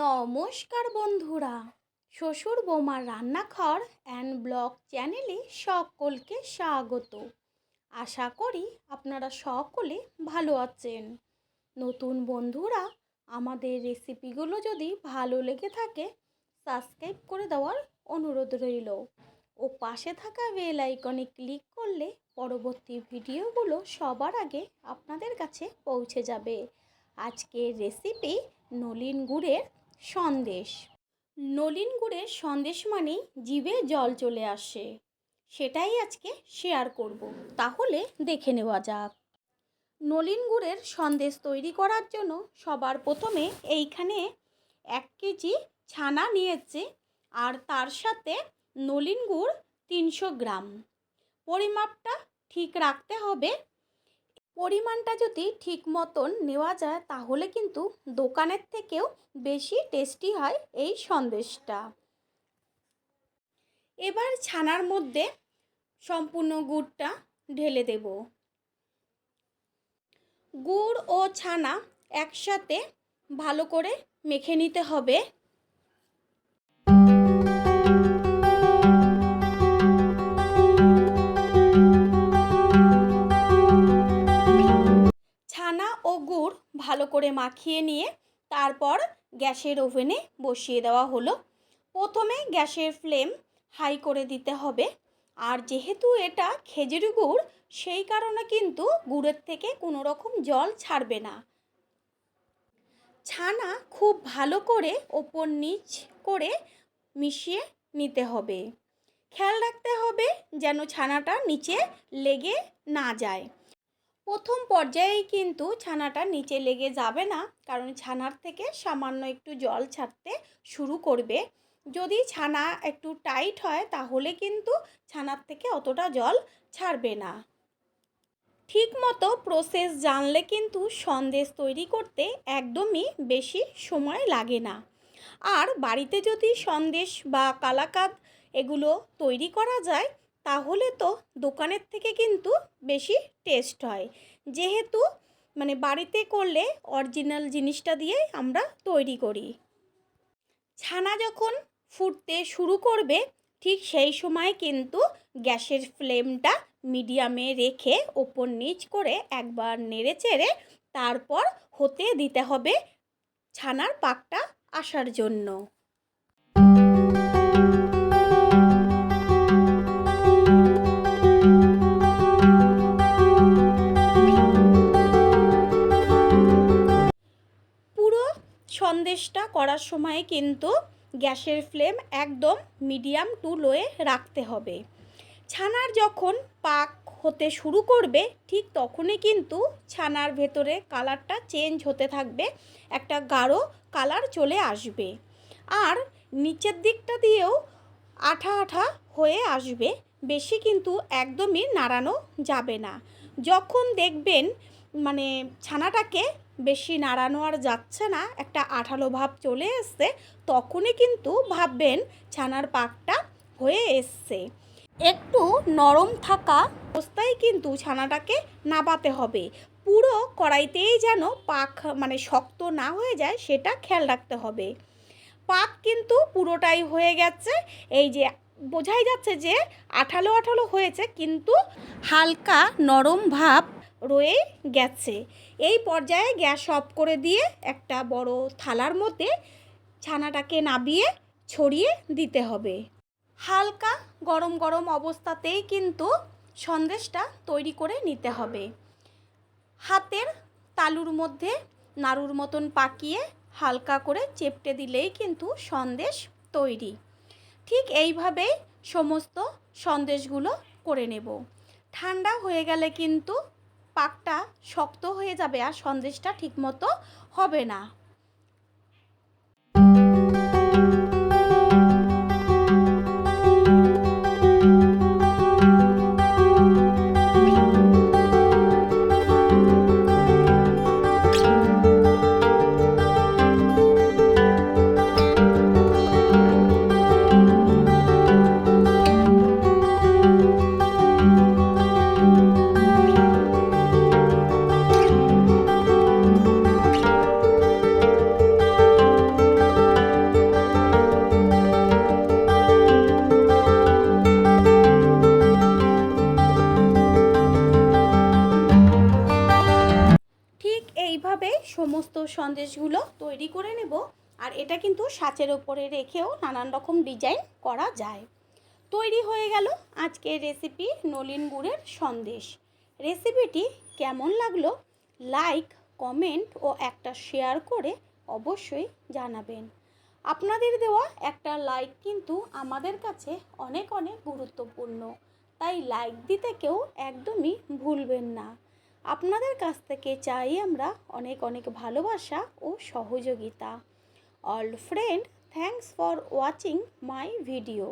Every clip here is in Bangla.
নমস্কার বন্ধুরা, শ্বশুর বৌমার রান্নাঘর অ্যান্ড ব্লগ চ্যানেলে সকলকে স্বাগত। আশা করি আপনারা সকলে ভালো আছেন। নতুন বন্ধুরা, আমাদের রেসিপিগুলো যদি ভালো লেগে থাকে, সাবস্ক্রাইব করে দেওয়ার অনুরোধ রইল। ও পাশে থাকা বেল আইকনে ক্লিক করলে পরবর্তী ভিডিওগুলো সবার আগে আপনাদের কাছে পৌঁছে যাবে। আজকের রেসিপি নলিন গুড়ের সন্দেশ। নলিন গুড়ের সন্দেশ মানেই জিভে জল চলে আসে। সেটাই আজকে শেয়ার করব। তাহলে দেখে নেওয়া যাক। নলিন গুড়ের সন্দেশ তৈরি করার জন্য সবার প্রথমে এইখানে এক কেজি ছানা নিয়েছে আর তার সাথে নলিন গুড় তিনশো গ্রাম। পরিমাপটা ঠিক রাখতে হবে পরিমাণটা যদি ঠিক মতন নেওয়া যায়, তাহলে কিন্তু দোকানের থেকেও বেশি টেস্টি হয় এই সন্দেশটা। এবার ছানার মধ্যে সম্পূর্ণ গুড়টা ঢেলে দেব। গুড় ও ছানা একসাথে ভালো করে মেখে নিতে হবে। করে মাখিয়ে নিয়ে তারপর গ্যাসের ওভেনে বসিয়ে দেওয়া হলো। প্রথমে গ্যাসের ফ্লেম হাই করে দিতে হবে। আর যেহেতু এটা খেজুরি গুড়, সেই কারণে কিন্তু গুড়ের থেকে কোনো রকম জল ছাড়বে না। ছানা খুব ভালো করে ওপর নিচ করে মিশিয়ে নিতে হবে। খেয়াল রাখতে হবে যেন ছানাটা নিচে লেগে না যায়। প্রথম পর্যায়েই কিন্তু ছানাটা নিচে লেগে যাবে না। কারণ ছানার থেকে সামান্য একটু জল ছাড়তে শুরু করবে। যদি ছানা একটু টাইট হয়, তাহলে কিন্তু ছানার থেকে অতটা জল ছাড়বে না। ঠিক মতো প্রসেস জানলে কিন্তু সন্দেশ তৈরি করতে একদমই বেশি সময় লাগে না। আর বাড়িতে যদি সন্দেশ বা কালাকাদ এগুলো তৈরি করা যায় তাহলে তো দোকানের থেকে কিন্তু বেশি টেস্ট হয়। যেহেতু মানে বাড়িতে করলে অরিজিনাল জিনিসটা দিয়ে আমরা তৈরি করি। ছানা যখন ফুটতে শুরু করবে, ঠিক সেই সময় কিন্তু গ্যাসের ফ্লেমটা মিডিয়ামে রেখে ওপর নিচ করে একবার নেড়ে চেড়ে তারপর হতে দিতে হবে ছানার পাকটা আসার জন্য। সন্দেশটা করার সময় কিন্তু গ্যাসের ফ্লেম একদম মিডিয়াম টু লোয়ে রাখতে হবে। ছানার যখন পাক হতে শুরু করবে, ঠিক তখনই কিন্তু ছানার ভেতরে কালারটা চেঞ্জ হতে থাকবে, একটা গাঢ় কালার চলে আসবে। আর নিচের দিকটা দিয়েও আঠা আঠা হয়ে আসবে, বেশি কিন্তু একদমই নাড়ানো যাবে না। যখন দেখবেন মানে ছানাটাকে বেশি নাড়ানো আর যাচ্ছে না, একটা আঠালো ভাব চলে এসছে, তখনই কিন্তু ভাববেন ছানার পাকটা হয়ে এসছে। একটু নরম থাকা অবস্থায় কিন্তু ছানাটাকে নাবাতে হবে। পুরো কড়াইতেই যেন পাক মানে শক্ত না হয়ে যায়, সেটা খেয়াল রাখতে হবে। পাক কিন্তু পুরোটাই হয়ে গেছে, এই যে বোঝাই যাচ্ছে যে আঠালো আঠালো হয়েছে, কিন্তু হালকা নরম ভাব রয়ে গেছে। এই পর্যায়ে গ্যাস অফ করে দিয়ে একটা বড় থালার মধ্যে ছানাটাকে নাবিয়ে ছড়িয়ে দিতে হবে। হালকা গরম গরম অবস্থাতেই কিন্তু সন্দেশটা তৈরি করে নিতে হবে। হাতের তালুর মধ্যে নাড়ুর মতন পাকিয়ে হালকা করে চেপটে দিলেই কিন্তু সন্দেশ তৈরি। ঠিক এইভাবেই সমস্ত সন্দেশগুলো করে নেব। ঠান্ডা হয়ে গেলে কিন্তু পাকটা শক্ত হয়ে যাবে আর সন্দেশটা ঠিকমতো হবে না। সন্দেশগুলো তৈরি করে নেব আর এটা কিন্তু সাচের ওপরে রেখেও নানান রকম ডিজাইন করা যায়। তৈরি হয়ে গেল আজকের রেসিপি নলিন গুড়ের সন্দেশ। রেসিপিটি কেমন লাগল লাইক, কমেন্ট ও একটা শেয়ার করে অবশ্যই জানাবেন। আপনাদের দেওয়া একটা লাইক কিন্তু আমাদের কাছে অনেক অনেক গুরুত্বপূর্ণ। তাই লাইক দিতে কেউ একদমই ভুলবেন না। আপনাদের কাছ থেকে চাই আমরা অনেক অনেক ভালোবাসা ও সহযোগিতা। All friend thanks for watching my video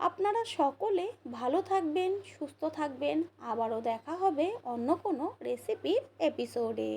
আপনারা সকলে ভালো থাকবেন, সুস্থ থাকবেন। আবারও দেখা হবে অন্য কোনো রেসিপির এপিসোডে